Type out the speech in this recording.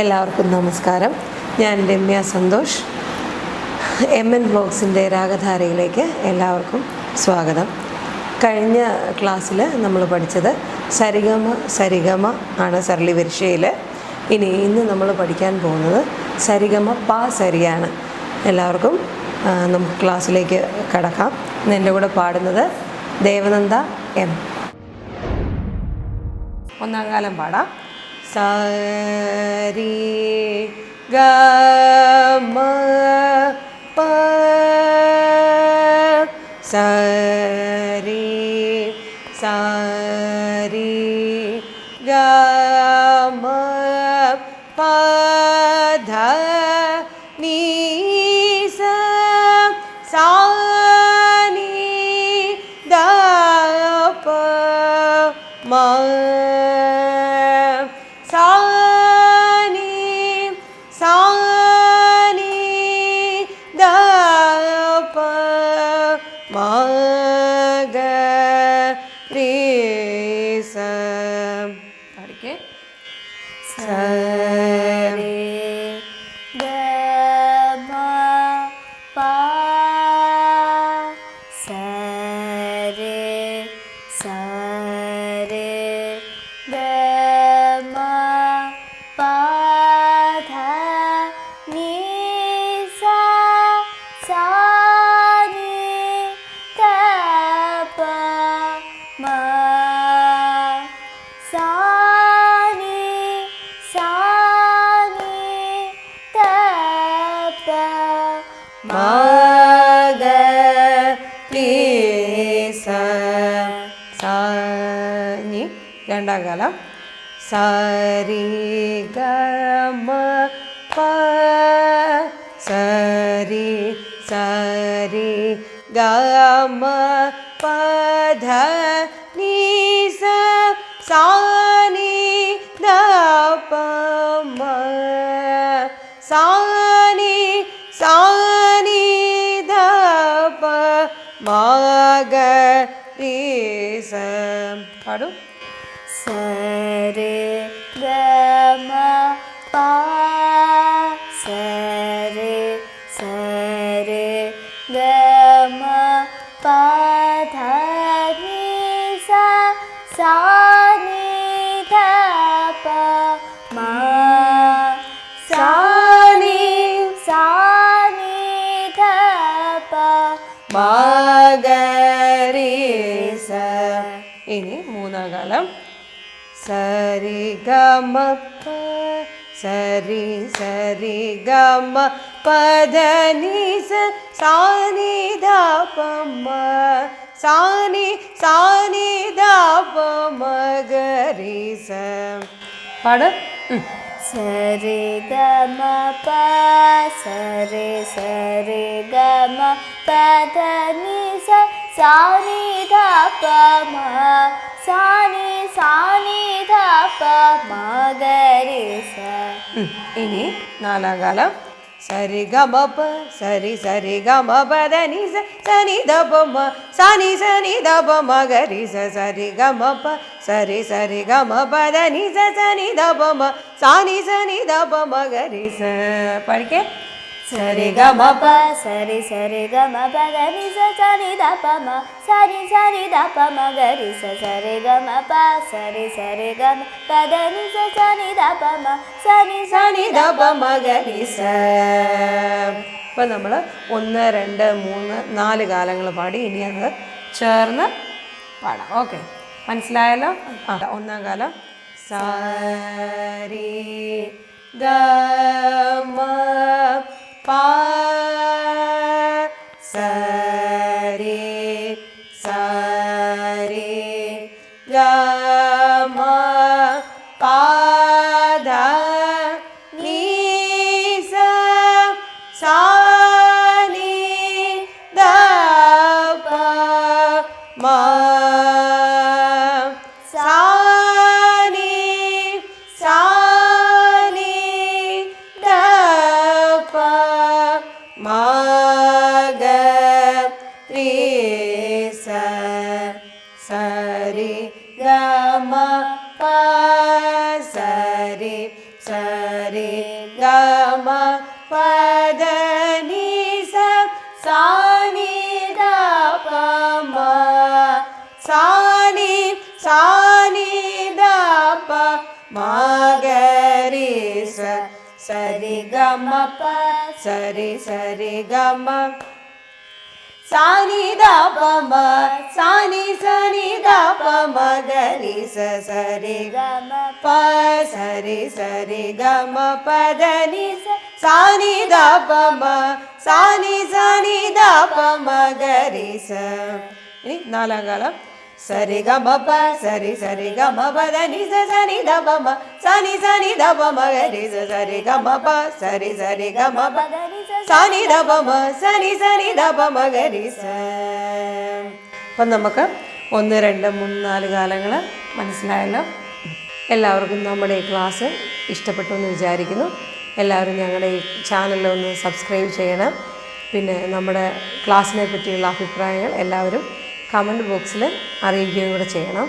എല്ലാവർക്കും നമസ്കാരം. ഞാൻ രമ്യ സന്തോഷ്. എം എൻ ബ്ലോഗ്സിന്റെ രാഗധാരയിലേക്ക് എല്ലാവർക്കും സ്വാഗതം. കഴിഞ്ഞ ക്ലാസ്സിൽ നമ്മൾ പഠിച്ചത് സരിഗമ സരിഗമ ആണ് സരളി വരിശയിൽ ഇനി ഇന്ന് നമ്മൾ പഠിക്കാൻ പോകുന്നത് സരിഗമ പാ സരിയാണ്. എല്ലാവർക്കും നമുക്ക് ക്ലാസ്സിലേക്ക് കടക്കാം. ഇന്ന് എന്റെ കൂടെ പാടുന്നത് ദേവനന്ദ എം ഒന്നാം കാലം പാടാം. sari ga ma pa sari sari है രണ്ടാം കാലം സരി ഗ പ സരി സരി ഗ പധ നീ സ സാനി ദ ധ പ സാനി ദ പ മ സ. പാടും. ഗമ പ സരി ഗമ പ ധ നീ സ സാ നീ ധ പ മ സാ നീ സാ ഇനി മൂന്നാം കാലം. சரி கமப்ப சரி சரி கம பதனி சாணி தாபம்ம சாணி சாணி தாபமகரி ச பாடு. சரி கம ப சரி சரி கம பதனி சாணி தாபம சாணி சாணி ப மகரு ச இனி நாலாகாலம் சரி கமப சரி சரி கமப தனி ச சனி தபம சனி சனி தபம கரி ச சரி கமப சரி சரி கமப தனி ச சனி தபம சனி சனி தபம கரி ச படிக்க? സരി സരി സരി ധ പ പഠിക്കേ സരി സരി സരി ധ പ സരി ഗമ പ സരി സരി ഗമ പദ നി സ സനി ധ പ മ നമ്മൾ ഒന്ന് രണ്ട് മൂന്ന് നാല് കാലങ്ങൾ പാടി ഇനി അത് ചേർന്ന് പാടാം. ഓക്കെ. മനസ്സിലായല്ലോ? ആ ഒന്നാം കാലം സരി ഗ Bye. पारि सरि गम पदनि ग प धनि सी दा दप मागरि स सरि गम प सरि सरि गम। ಸಾನಿ ದಾಪ ಮ, ಸಾನಿ ಸನಿ ದಾಪ ಮ, ಗಲಿ ಸ ಸರಿ ಗ ಮ, ಪ ಸರಿ ಸರಿ ಗ ಮ, ಪ ದ ನಿ ಸ, ಸಾನಿ ದಾಪ ಮ, ಸಾನಿ ಸನಿ ದಾಪ ಮ, ಗರಿ ಸ. ನಾಲಗಾಲ പദ നി സ സനി ദ പ മ സനി സനി ദ പ മ ഗരി സ സരി ഗമ പ സരി സരി ഗമ പ പദനി സ സനി ദ പ മ സനി സനി ദ പ മ ഗരി സ അപ്പം നമുക്ക് ഒന്ന് രണ്ട് മൂന്ന് നാല് കാലങ്ങൾ മനസ്സിലായല്ലോ? എല്ലാവർക്കും നമ്മുടെ ഈ ക്ലാസ് ഇഷ്ടപ്പെട്ടു എന്ന് വിചാരിക്കുന്നു. എല്ലാവരും ഞങ്ങളുടെ ഈ ചാനലിലൊന്ന് സബ്സ്ക്രൈബ് ചെയ്യണം. പിന്നെ നമ്മുടെ ക്ലാസ്സിനെ പറ്റിയുള്ള അഭിപ്രായങ്ങൾ എല്ലാവരും കമന്റ് ബോക്സിൽ അറിയിക്കുകയും കൂടെ ചെയ്യണം.